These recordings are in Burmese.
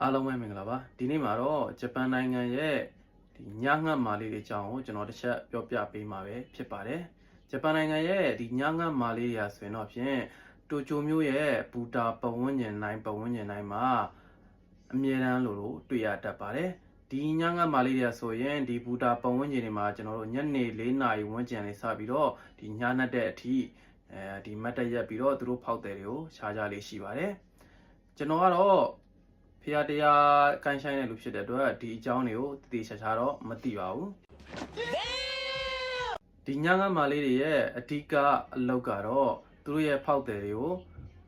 အားလုံးပဲမင်္ဂလာပါဒီနေ့မှာတော့ဂျပန်နိုင်ငံရဲ့ဒီညငတ်မာလေးတွေအကြောင်းကိုကျွန်တော်တစ်ချက်ပြောပြပေးမှာပဲဖြစ်ပါတယ်ဂျပန်နိုင်ငံရဲ့ဒီညငတ်မာလေးတွေဟာဆိုရင်တော့ဖြင့်တိုကျိုမြို့ရဲ့ဘူတာပတ်ဝန်းကျင်တိုင်းပတ်ဝန်းကျင်တိုင်းမှာအမြဲတမ်းလိုလိုတွေ့ရတတ်ပါတယ်ဒီညငတ်မာလေးတွေကဆိုရင်ဒီဘူတာပတ်ဝန်းကျင်တွေမှာကျွန်တော်တို့ညနေ၄နာရီဝန်းကျင်လေးစပြီးတော့ဒီညနက်တဲ့အထိအဲဒီမတ်တရက်ပြီးတော့သူတို့ဖောက်တယ်တွေကိုရှားကြလေးရှိပါတယ်ကျွန်တော်ကတော့ ဖရာတရားကန်ဆိုင်တဲ့လူဖြစ်တဲ့အတွက်ဒီအကြောင်းတွေကိုတည်ချာချာတော့မသိပါဘူးဒီညငါမာလေးတွေရဲ့အဓိကအလုပ်ကတော့သူတို့ရဲ့ဖောက်တယ်တွေကို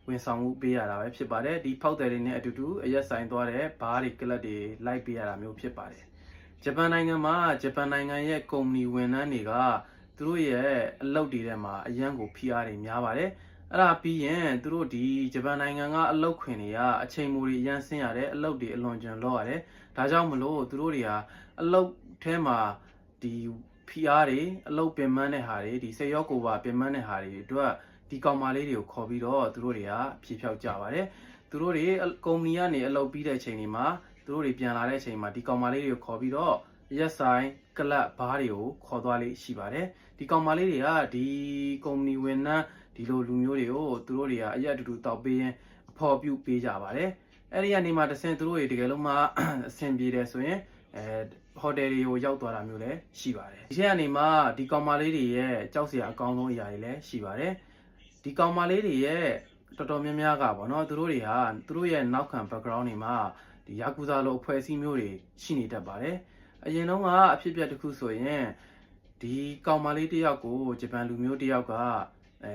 ဝန်ဆောင်မှုပေးရတာပဲဖြစ်ပါတယ်ဒီဖောက်တယ်တွေနဲ့အတူတူအရက်ဆိုင်သွားတဲ့ဘားတွေကလပ်တွေလိုက်ပေးရတာမျိုးဖြစ်ပါတယ်ဂျပန်နိုင်ငံမှာဂျပန်နိုင်ငံရဲ့ကုမ္ပဏီဝန်ထမ်းတွေကသူတို့ရဲ့အလုပ်တွေထဲမှာအရန်ကိုဖိအားတွေများပါတယ် အဲ့ဒါပြီးရင်သူတို့ဒီဂျပန်နိုင်ငံကအလုတ်ခွင်တွေကအချိန်မူတွေအရန်ဆင်းရတယ်အလုတ်တွေအလွန်ကျွံလောက်ရတယ်ဒါကြောင့်မလို့သူတို့တွေဟာအလုတ်ထဲမှာဒီဖီအားတွေအလုတ်ပင်ပန်းတဲ့ဟာတွေဒီစေရောကိုပါပင်ပန်းတဲ့ဟာတွေအတွက်ဒီကောင်မလေးတွေကိုခေါ်ပြီးတော့သူတို့တွေကဖြေဖြောက်ကြပါတယ်သူတို့တွေကုမ္ပဏီကနေအလုတ်ပြီးတဲ့အချိန်တွေမှာသူတို့တွေပြန်လာတဲ့အချိန်မှာဒီကောင်မလေးတွေကိုခေါ်ပြီးတော့ရက်ဆိုင်ကလပ်ဘားတွေကိုခေါ်သွားလေးရှိပါတယ်ဒီကောင်မလေးတွေကဒီကုမ္ပဏီဝန်ထမ်း ဒီလိုလူမျိုးတွေကိုသူတို့တွေကအရက်အတူတူတောက်ပေးရင်အဖော်ပြုတ်ပေးကြပါတယ်အဲ့ဒီကနေမှတဆင်သူတို့တွေတကယ်လို့မှအဆင်ပြေတယ်ဆိုရင်အဲဟိုတယ်တွေကိုရောက်သွားတာမျိုးလည်းရှိပါတယ်ဒီချက်ကနေမှဒီကောင်မလေးတွေရဲ့ကြောက်စရာအကောင်းဆုံးအရာတွေလည်းရှိပါတယ်ဒီကောင်မလေးတွေရဲ့တော်တော်များများကပေါ့နော်သူတို့တွေဟာသူတို့ရဲ့နောက်ခံ background တွေမှာဒီယာကူဇာလိုအဖွဲ့အစည်းမျိုးတွေရှိနေတတ်ပါတယ်အရင်တော့ကအဖြစ်အပျက်တစ်ခုဆိုရင်ဒီကောင်မလေးတစ်ယောက်ကိုဂျပန်လူမျိုးတစ်ယောက်က အဲ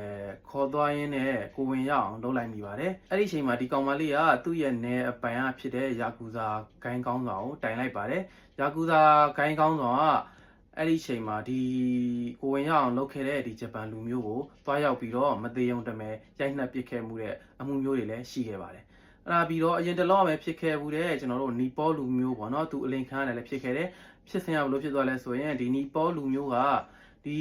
ခေါ်သွားရင်းနဲ့ကိုဝင်ရအောင်လုပ်လိုက်မိပါတယ်အဲ့ဒီအချိန်မှာဒီကောင်မလေးကသူ့ရဲ့နယ်အပိုင်အဖြစ်တဲ့ယာကူဇာဂိုင်းကောင်းဆောင်ကိုတိုင်လိုက်ပါတယ်ယာကူဇာဂိုင်းကောင်းဆောင်ကအဲ့ဒီအချိန်မှာဒီကိုဝင်ရအောင်လုပ်ခဲ့တဲ့ဒီဂျပန်လူမျိုးကိုသွားရောက်ပြီးတော့မသေးုံတမဲရိုက်နှက်ပစ်ခဲ့မှုတဲ့အမှုမျိုးတွေလည်းရှိခဲ့ပါတယ်အဲ့ဒါပြီးတော့အရင်တလောကပဲဖြစ်ခဲ့ဘူးတဲ့ကျွန်တော်တို့နီပေါလူမျိုးပေါ့နော်သူအလိန်ခန်းတယ်လည်းဖြစ်ခဲ့တယ်ဖြစ်စဉ်ကဘယ်လိုဖြစ်သွားလဲဆိုရင်ဒီနီပေါလူမျိုးက ဒီ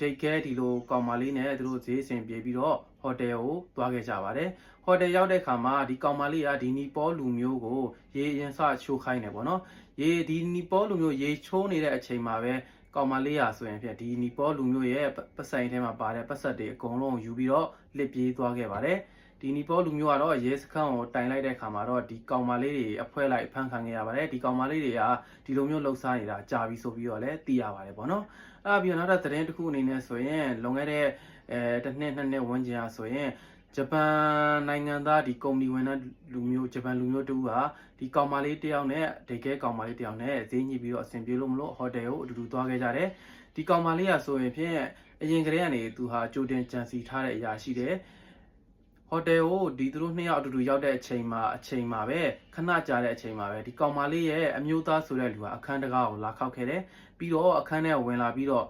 ဒိတ်ကဲဒီလိုကောင်မလေးနဲ့သူတို့ဈေးဆင်ပြေပြီးတော့ဟိုတယ်ကိုသွားခဲ့ကြပါတယ်ဟိုတယ်ရောက်တဲ့ခါမှာဒီကောင်မလေးကဒီနီပေါလူမျိုးကိုရေအရင်စချိုးခိုင်းတယ်ပေါ့နော်ရေဒီနီပေါလူမျိုးရေချိုးနေတဲ့အချိန်မှာပဲကောင်မလေးရာဆိုရင်ဖြင့်ဒီနီပေါလူမျိုးရဲ့ပတ်ဆိုင်ထဲမှာပါတဲ့ပတ်ဆက်တွေအကုန်လုံးယူပြီးတော့လစ်ပြေးသွားခဲ့ပါတယ် ဒီနီပေါလူမျိုးကတော့ရဲစခန်းကိုတိုင်လိုက်တဲ့ခါမှာတော့ဒီကောင်မလေးတွေအဖွဲလိုက်ဖမ်းခံခဲ့ရပါတယ်ဒီကောင်မလေးတွေကဒီလိုမျိုးလှုပ်ရှားနေတာကြာပြီဆိုပြီးတော့လည်းသိရပါတယ်ပေါ့နော်အဲ့ပြီးတော့နောက်တစ်သတင်းတစ်ခုအနေနဲ့ဆိုရင်လွန်ခဲ့တဲ့အဲတစ်နှစ်နှစ်နှစ်ဝန်းကျင်အားဆိုရင်ဂျပန်နိုင်ငံသားဒီကုမ္ပဏီဝန်ထမ်းလူမျိုးဂျပန်လူမျိုးတူကဒီကောင်မလေးတယောက်နဲ့ဒေကဲကောင်မလေးတယောက်နဲ့ဈေးညှိပြီးတော့အဆင်ပြေလို့မလို့ဟိုတယ်ကိုအတူတူသွားခဲ့ကြတယ်ဒီကောင်မလေးကဆိုရင်ဖြင့်အရင်ကတည်းကနေသူဟာကြိုတင်ကြံစီထားတဲ့အရာရှိတယ် ဟိုတယ်ကိုဒီသူတို့နှစ်ယောက်အတူတူရောက်တဲ့အချိန်မှာအချိန်မှာပဲခဏကြာတဲ့အချိန်မှာပဲဒီကောင်မလေးရဲ့အမျိုးသားဆိုတဲ့လူကအခန်းတကားကိုလာခောက်ခဲ့တယ်ပြီးတော့အခန်းထဲဝင်လာပြီးတော့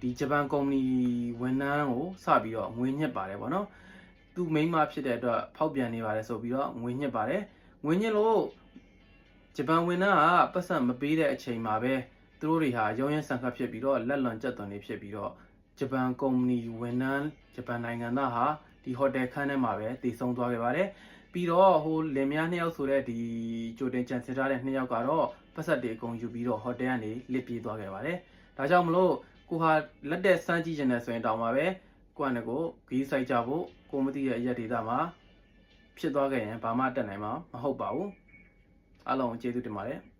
ဒီဂျပန်ကုမ္ပဏီဝန်ထမ်းကိုစပြီးတော့ငွေညှစ်ပါတယ်ဗောနော်သူမိန်းမဖြစ်တဲ့အတွက်ဖောက်ပြန်နေပါတယ်ဆိုပြီးတော့ငွေညှစ်ပါတယ်ငွေညှစ်လို့ဂျပန်ဝန်ထမ်းကပတ်စံမပေးတဲ့အချိန်မှာပဲသူတို့တွေဟာရုံးရင်းဆန်ခတ်ဖြစ်ပြီးတော့လက်လွန်ကျက်သွန်နေဖြစ်ပြီးတော့ဂျပန်ကုမ္ပဏီဝန်ထမ်းဂျပန်နိုင်ငံသားဟာ ဒီဟိုတယ်ခန်းထဲမှာပဲတည်ဆုံသွားခဲ့ပါတယ်ပြီးတော့ဟိုလင်မယားနှစ်ယောက်ဆိုတဲ့ဒီကြိုတင်ကြံစည်ထားတဲ့နှစ်ယောက်ကတော့ပတ်ဆက်တွေအကုန်ယူပြီးတော့ဟိုတယ်ကနေလစ်ပြေးသွားခဲ့ပါတယ်။ဒါကြောင့်မလို့ကိုဟာလက်တဲ့စမ်းကြည့်နေတယ်ဆိုရင်တောင်မှပဲကိုယ့်အနေကိုဂီးဆိုင်ကြဖို့ကိုမသိရဲ့အရက်ဒေတာမှာဖြစ်သွားခဲ့ရင်ဘာမှတက်နိုင်မှာမဟုတ်ပါဘူး။အားလုံးကျေးဇူးတင်ပါတယ်။